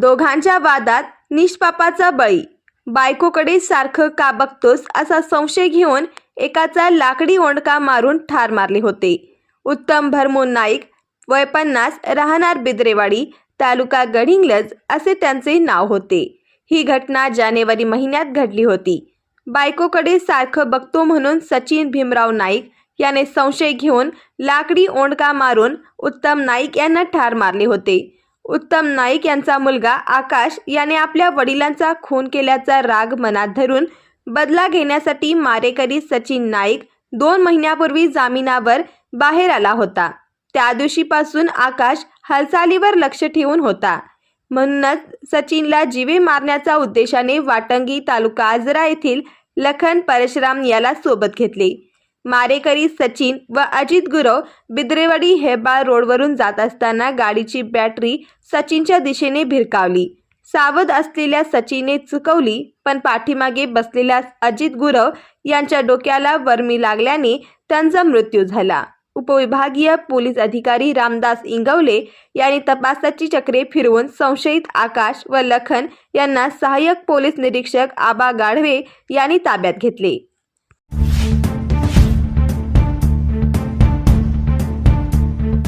दोघांच्या वादात निष्पापाचा बळी. बायकोकडे सारखं का बघतोस असा संशय घेऊन एकाचा लाकडी ओंडका मारून ठार मारले होते. उत्तम भरमोन नाईक वय पन्नास राहणार बिद्रेवाडी तालुका गडिंगलज असे त्यांचे नाव होते. ही घटना जानेवारी महिन्यात घडली होती. बायकोकडे सारखं बघतो म्हणून सचिन भीमराव नाईक याने संशय घेऊन लाकडी ओंडका मारून उत्तम नाईक यांना ठार मारले होते. उत्तम नाईक यांचा मुलगा आकाश याने आपल्या वडिलांचा खून केल्याचा राग मनात धरून बदला घेण्यासाठी मारेकरी सचिन नाईक दोन महिन्यापूर्वी जामिनावर बाहेर आला होता. त्या दिवशीपासून आकाश हालचालीवर लक्ष ठेवून होता. म्हणूनच सचिनला जीवे मारण्याच्या उद्देशाने वाटंगी तालुका आजरा येथील लखन परशुराम याला सोबत घेतले. मारेकरी सचिन व अजित गुरव बिद्रेवाडी हेबाळ रोडवरून जात असताना गाडीची बॅटरी सचिनच्या दिशेने भिरकावली. सावध असलेल्या सचिनने चुकवली पण पाठीमागे बसलेल्या अजित गुरव यांच्या डोक्याला वर्मी लागल्याने त्यांचा मृत्यू झाला. उपविभागीय पोलीस अधिकारी रामदास इंगवले यांनी तपासाची चक्रे फिरवून संशयित आकाश व लखन यांना सहाय्यक पोलीस निरीक्षक आबा गाढवे यांनी ताब्यात घेतले.